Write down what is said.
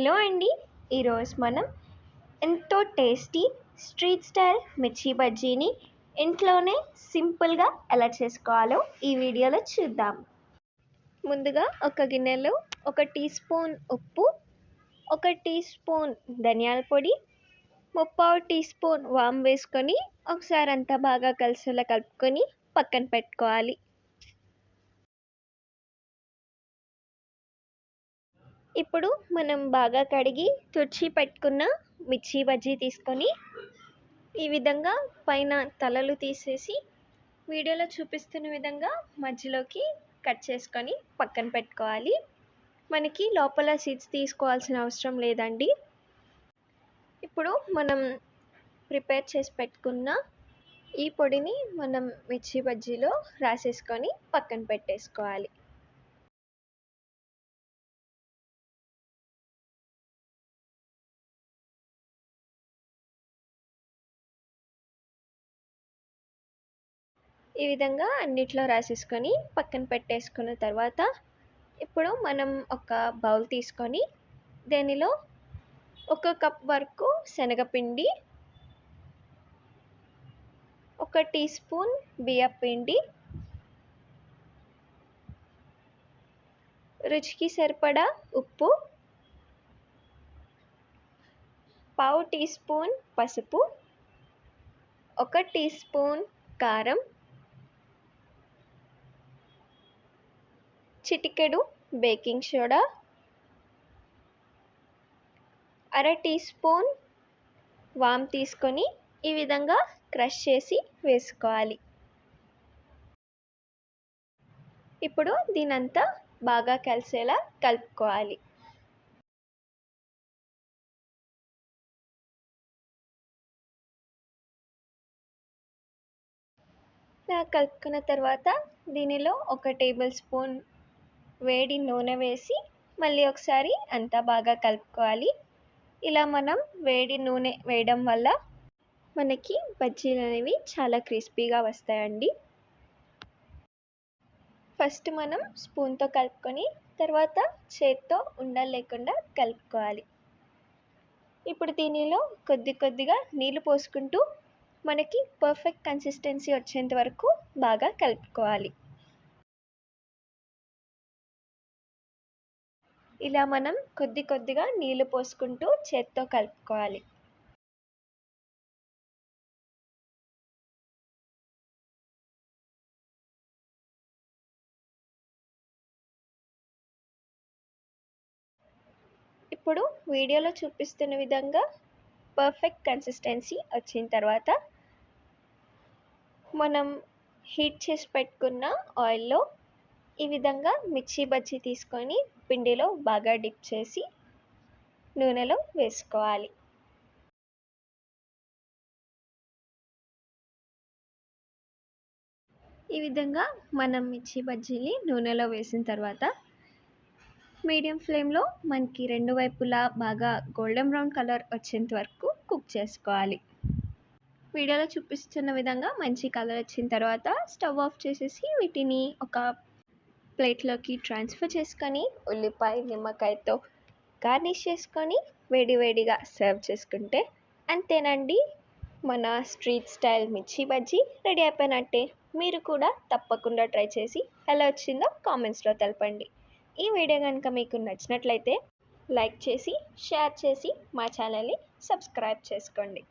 Hello అండి. ఈరోజు మనం ఎంతో టేస్టీ స్ట్రీట్ స్టైల్ మిర్చి బజ్జీని ఇంట్లోనే సింపుల్గా ఎలా చేసుకోవాలో ఈ వీడియోలో చూద్దాం. ముందుగా ఒక గిన్నెలో ఒక టీ స్పూన్ ఉప్పు ఒక టీ స్పూన్ ధనియాల పొడి ముప్పావు టీ స్పూన్ వామ్ వేసుకొని ఒకసారి అంతా బాగా కలిసేలా కలుపుకొని పక్కన పెట్టుకోవాలి. ఇప్పుడు మనం బాగా కడిగి తుడిచి పెట్టుకున్న మిర్చి బజ్జీ తీసుకొని ఈ విధంగా పైన తలలు తీసేసి వీడియోలో చూపిస్తున్న విధంగా మధ్యలోకి కట్ చేసుకొని పక్కన పెట్టుకోవాలి. మనకి లోపల సీడ్స్ తీసుకోవాల్సిన అవసరం లేదండి. ఇప్పుడు మనం ప్రిపేర్ చేసి పెట్టుకున్న ఈ పొడిని మనం మిర్చి బజ్జీలో రాసేసుకొని పక్కన పెట్టేసుకోవాలి. ఈ విధంగా అన్నిట్లో రాసేసుకొని పక్కన పెట్టేసుకున్న తర్వాత ఇప్పుడు మనం ఒక బౌల్ తీసుకొని దీనిలో ఒక కప్ వరకు శనగపిండి ఒక టీ స్పూన్ బియ్యపిండి రుచికి సరిపడా ఉప్పు పావు టీ స్పూన్ పసుపు ఒక టీ స్పూన్ కారం చిటికెడు బేకింగ్ సోడా అర టీ స్పూన్ వామ్ తీసుకొని ఈ విధంగా క్రష్ చేసి వేసుకోవాలి. ఇప్పుడు దీనంతా బాగా కలిసేలా కలుపుకోవాలి. ఇలా కలుపుకున్న తర్వాత దీనిలో ఒక టేబుల్ స్పూన్ వేడి నూనె వేసి మళ్ళీ ఒకసారి అంతా బాగా కలుపుకోవాలి. ఇలా మనం వేడి నూనె వేయడం వల్ల మనకి బజ్జీలు అనేవి చాలా క్రిస్పీగా వస్తాయండి. ఫస్ట్ మనం స్పూన్తో కలుపుకొని తర్వాత చేత్తో ఉండలు లేకుండా కలుపుకోవాలి. ఇప్పుడు దీనిలో కొద్ది కొద్దిగా నీళ్ళు పోసుకుంటూ మనకి పర్ఫెక్ట్ కన్సిస్టెన్సీ వచ్చేంత వరకు బాగా కలుపుకోవాలి. ఇలా మనం కొద్ది కొద్దిగా నీళ్ళు పోసుకుంటూ చేత్తో కలుపుకోవాలి. ఇప్పుడు వీడియోలో చూపిస్తున్న విధంగా పర్ఫెక్ట్ కన్సిస్టెన్సీ వచ్చిన తర్వాత మనం హీట్ చేసి పెట్టుకున్న ఆయిల్లో ఈ విధంగా మిర్చి బజ్జీ తీసుకొని పిండిలో బాగా డిప్ చేసి నూనెలో వేసుకోవాలి. ఈ విధంగా మనం మిర్చి బజ్జీని నూనెలో వేసిన తర్వాత మీడియం ఫ్లేమ్లో మనకి రెండు వైపులా బాగా గోల్డెన్ బ్రౌన్ కలర్ వచ్చేంత వరకు కుక్ చేసుకోవాలి. వీడియోలో చూపిస్తున్న విధంగా మంచి కలర్ వచ్చిన తర్వాత స్టవ్ ఆఫ్ చేసేసి వీటిని ఒక ప్లేట్లోకి ట్రాన్స్ఫర్ చేసుకొని ఉల్లిపాయ నిమ్మకాయతో గార్నిష్ చేసుకొని వేడి వేడిగా సర్వ్ చేసుకుంటే అంతేనండి. మన స్ట్రీట్ స్టైల్ మిర్చి బజ్జీ రెడీ అయిపోయినట్టే. మీరు కూడా తప్పకుండా ట్రై చేసి ఎలా వచ్చిందో కామెంట్స్లో తెలపండి. ఈ వీడియో కనుక మీకు నచ్చినట్లయితే లైక్ చేసి షేర్ చేసి మా ఛానల్ని సబ్స్క్రైబ్ చేసుకోండి.